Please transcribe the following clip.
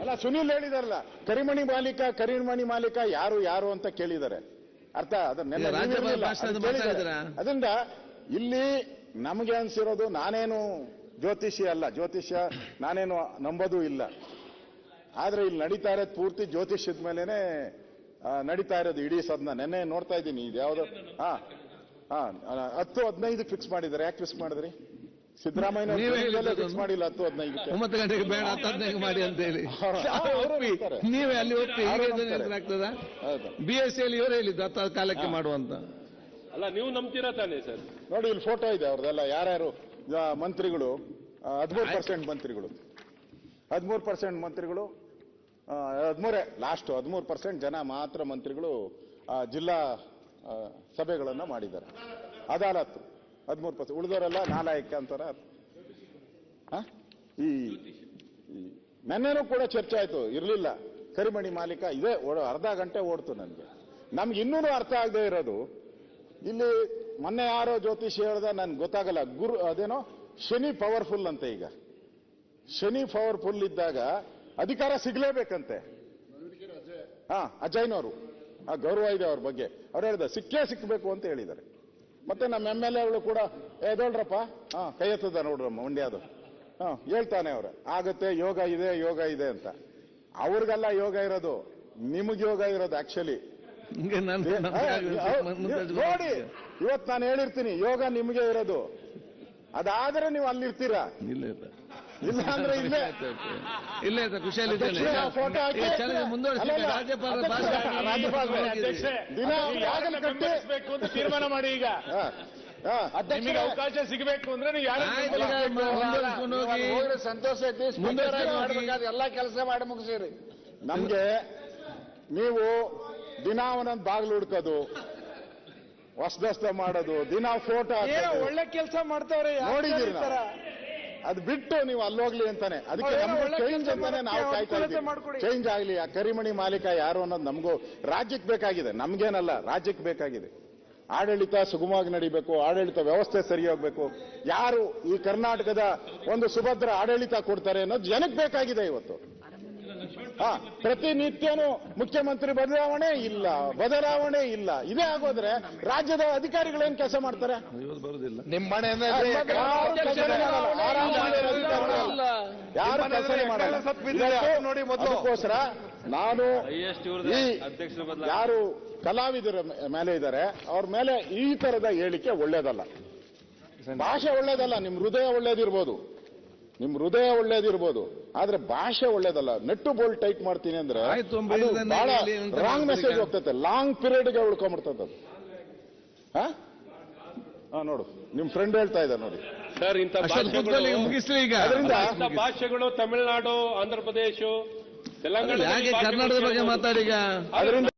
ಅಲ್ಲ ಸುನೀಲ್ ಹೇಳಿದಾರಲ್ಲ ಕರಿಮಣಿ ಮಾಲೀಕ ಕರಿಮಣಿ ಮಾಲೀಕ ಯಾರು ಯಾರು ಅಂತ ಕೇಳಿದ್ದಾರೆ. ಅರ್ಥ? ಅದನ್ನೆಲ್ಲ? ಅದರಿಂದ ಇಲ್ಲಿ ನಮಗೆ ಅನ್ಸಿರೋದು ನಾನೇನು ಜ್ಯೋತಿಷಿ ಅಲ್ಲ. ಜ್ಯೋತಿಷ್ಯ ನಾನೇನು ನಂಬೋದು ಇಲ್ಲ. ಆದ್ರೆ ಇಲ್ಲಿ ನಡೀತಾ ಇರೋದು ಪೂರ್ತಿ ಜ್ಯೋತಿಷ್ಯದ ಮೇಲೆನೆ ನಡೀತಾ ಇರೋದು ಇಡೀ ಸದನ. ನೆನ್ನೆ ನೋಡ್ತಾ ಇದ್ದೀನಿ ಇದು ಯಾವ್ದು ಹಾ ಹಾ ಹತ್ತು ಹದಿನೈದಕ್ಕೆ ಫಿಕ್ಸ್ ಮಾಡಿದ್ದಾರೆ. ಯಾಕೆ ಫಿಕ್ಸ್ ಮಾಡಿದ್ರಿ? ಸಿದ್ದರಾಮಯ್ಯ ಫಿಕ್ಸ್ ಮಾಡಿಲ್ಲ ಹತ್ತು ಒಂಬತ್ತು ಗಂಟೆಗೆ ಬೇಡ ಹತ್ತು ಹದಿನೈದು ಮಾಡಿ ಅಂತ ಹೇಳಿ. ನೀವೇ ಅಲ್ಲಿ ಒಪ್ಪಿ. ಆಗ್ತದ ಬಿ ಎಸ್ ಸಿ ಅಲ್ಲಿ ಇವರೇ ಹೇಳಿದ್ದು ಹತ್ತು ಕಾಲಕ್ಕೆ ಮಾಡುವಂತ ಅಲ್ಲ ನೀವು ನಂಬ್ತೀರಾ ತಾನೇ ಸರ್? ನೋಡಿ ಇಲ್ಲಿ ಫೋಟೋ ಇದೆ ಅವ್ರದ್ದೆಲ್ಲ. ಯಾರ್ಯಾರು ಮಂತ್ರಿಗಳು ಹದಿಮೂರು ಪರ್ಸೆಂಟ್ ಮಂತ್ರಿಗಳು. ಹದಿಮೂರು ಪರ್ಸೆಂಟ್ ಮಂತ್ರಿಗಳು ಹದಿಮೂರೇ ಲಾಸ್ಟ್ ಹದಿಮೂರು ಪರ್ಸೆಂಟ್ ಜನ ಮಾತ್ರ ಮಂತ್ರಿಗಳು ಆ, ಜಿಲ್ಲಾ ಸಭೆಗಳನ್ನು ಮಾಡಿದ್ದಾರೆ. ಅದಾಲತ್ತು. ಹದಿಮೂರು ಪರ್ಸೆಂಟ್. ಉಳಿದವರೆಲ್ಲ ನಾಲಾಯಕ ಅಂತಾರ? ಈ ನೆನ್ನೆನೂ ಕೂಡ ಚರ್ಚೆ ಆಯ್ತು. ಇರಲಿಲ್ಲ. ಕರಿಮಣಿ ಮಾಲೀಕ ಇದೇ. ಅರ್ಧ ಗಂಟೆ ಓಡ್ತು ನನಗೆ. ನಮ್ಗೆ ಇನ್ನೂ ಅರ್ಥ ಆಗದೆ ಇರೋದು, ಇಲ್ಲಿ ಮೊನ್ನೆ ಯಾರೋ ಜ್ಯೋತಿಷಿ ಹೇಳ್ದ, ನನ್ಗೆ ಗೊತ್ತಾಗಲ್ಲ. ಗುರು, ಅದೇನೋ, ಶನಿ ಪವರ್ಫುಲ್ ಅಂತೆ ಈಗ. ಶನಿ ಪವರ್ಫುಲ್ ಇದ್ದಾಗ ಅಧಿಕಾರ ಸಿಗ್ಲೇಬೇಕಂತೆ. ಹಾ, ಅಜಯ್ನವರು. ಆ ಗೌರವ ಇದೆ ಅವ್ರ ಬಗ್ಗೆ. ಅವ್ರು ಹೇಳಿದ, ಸಿಕ್ಕೇ ಸಿಕ್ಕಬೇಕು ಅಂತ ಹೇಳಿದ್ದಾರೆ. ಮತ್ತೆ ನಮ್ಮ ಎಂ ಎಲ್ ಎಗಳು ಕೂಡ ಎದೋಳ್ರಪ್ಪ ಹಾ ಕೈ ಎತ್ತದ ನೋಡ್ರಮ್ಮ ಮಂಡ್ಯದು ಹಾ ಹೇಳ್ತಾನೆ ಅವ್ರು ಆಗತ್ತೆ ಯೋಗ ಇದೆ ಯೋಗ ಇದೆ ಅಂತ. ಅವ್ರಿಗೆಲ್ಲ ಯೋಗ ಇರೋದು ನಿಮಗೆ ಯೋಗ ಇರೋದು ಆಕ್ಚುಲಿ ನೋಡಿ ಇವತ್ತು ನಾನು ಹೇಳಿರ್ತೀನಿ ಯೋಗ ನಿಮಗೆ ಇರೋದು. ಅದಾದ್ರೆ ನೀವು ಅಲ್ಲಿರ್ತೀರಾ? ಇಲ್ಲ. ಇಲ್ಲ ಅಂದ್ರೆ ಇಲ್ಲೇ. ಇಲ್ಲ ಆ photo ಹಾಕಿ. ಮುಂದುವರಿಸಿ. ರಾಜ್ಯಪಾಲರ ಭಾಷಣ ರಾಜ್ಯಪಾಲರೇ, ದಿನ ಬಾಗಿಲು ಕಟ್ಟಿ? ಅಂತ ತೀರ್ಮಾನ ಮಾಡಿ ಈಗ. ನಿಮಗೆ ಅವಕಾಶ ಸಿಗಬೇಕು ಅಂದ್ರೆ ನೀವು ಯಾರು ಸಂತೋಷ ಐತಿ ಎಲ್ಲಾ ಕೆಲಸ ಮಾಡಿ ಮುಗಿಸಿರಿ. ನಮ್ಗೆ ನೀವು ದಿನ ಒಂದೊಂದು ಬಾಗಿಲು ಹುಡ್ಕೋದು ಹೊಸದಸ್ತ ಮಾಡೋದು ದಿನ ಫೋಟೋ ಒಳ್ಳೆ ಕೆಲಸ ಮಾಡ್ತಾವ್ರಿ ನೋಡಿದ್ದೀರಿ? ಅದು ಬಿಟ್ಟು ನೀವು ಅಲ್ಲೋಗ್ಲಿ ಅಂತಾನೆ. ಅದಕ್ಕೆ ಚೇಂಜ್ ಅಂತಾನೆ ನಾವು ಕಾಯ್ತಾ ಇದ್ದೀವಿ. ಚೇಂಜ್ ಆಗ್ಲಿ ಆ ಕರಿಮಣಿ ಮಾಲೀಕ ಯಾರು ಅನ್ನೋದು ನಮಗೂ ರಾಜ್ಯಕ್ಕೆ ಬೇಕಾಗಿದೆ. ನಮ್ಗೇನಲ್ಲ ರಾಜ್ಯಕ್ಕೆ ಬೇಕಾಗಿದೆ. ಆಡಳಿತ ಸುಗಮವಾಗಿ ನಡಿಬೇಕು ಆಡಳಿತ ವ್ಯವಸ್ಥೆ ಸರಿ ಹೋಗ್ಬೇಕು ಯಾರು ಈ ಕರ್ನಾಟಕದ ಒಂದು ಸುಭದ್ರ ಆಡಳಿತ ಕೊಡ್ತಾರೆ ಅನ್ನೋದು ಜನಕ್ಕೆ ಬೇಕಾಗಿದೆ ಇವತ್ತು. ಹಾ ಪ್ರತಿನಿತ್ಯನೂ ಮುಖ್ಯಮಂತ್ರಿ ಬದಲಾವಣೆ ಇಲ್ಲ ಬದಲಾವಣೆ ಇಲ್ಲ. ಇದೇ ಆಗೋದ್ರೆ ರಾಜ್ಯದ ಅಧಿಕಾರಿಗಳೇನ್ ಕೆಲಸ ಮಾಡ್ತಾರೆ? ನಿಮ್ಮ ಮನೆ ಯಾರು ಕೆಲ್ಸನೇ ಮಾಡಲ್ಲ. ಆರಾಮಾಗಿರೋ ಅಧಿಕಾರಿಗಳು. ಯಾರು ಕೆಲಸ ಮಾಡಲ್ಲ ಇವತ್ತು ನೋಡಿ ಅದಕ್ಕೋಸ್ಕರ ನಾನು ಯಾರು ಕಲಾವಿದರ ಮೇಲೆ ಇದ್ದಾರೆ ಅವ್ರ ಮೇಲೆ ಈ ತರದ ಹೇಳಿಕೆ ಒಳ್ಳೇದಲ್ಲ. ಭಾಷೆ ಒಳ್ಳೇದಲ್ಲ ನಿಮ್ ಹೃದಯ ಒಳ್ಳೇದಿರ್ಬೋದು. ನಿಮ್ ಹೃದಯ ಒಳ್ಳೇದಿರ್ಬೋದು. ಆದ್ರೆ ಭಾಷೆ ಒಳ್ಳೇದಲ್ಲ. ನೆಟ್ಟು ಬೋಲ್ ಟೈಪ್ ಮಾಡ್ತೀನಿ ಅಂದ್ರೆ ಬಹಳ ರಾಂಗ್ ಮೆಸೇಜ್. ಹೋಗ್ತೈತೆ. ಲಾಂಗ್ ಪೀರಿಯಡ್ಗೆ ಉಳ್ಕೊಂಡ್ಬಿಡ್ತದ ಅದು. ಹಾ ನೋಡು. ನಿಮ್ ಫ್ರೆಂಡ್ ಹೇಳ್ತಾ ಇದ್ದಾರೆ ನೋಡಿ. ಸರ್ ಇಂಥ ಈಗ ಮುಗಿಸ್ಲಿ ಈಗ. ಅದರಿಂದ ಇಂಥ ಭಾಷೆಗಳು ತಮಿಳುನಾಡು ಆಂಧ್ರ ಪ್ರದೇಶ ತೆಲಂಗಾಣ ಯಾಕೆ ಕರ್ನಾಟಕದ ಬಗ್ಗೆ ಮಾತಾಡಿ ಈಗ. ಅದರಿಂದ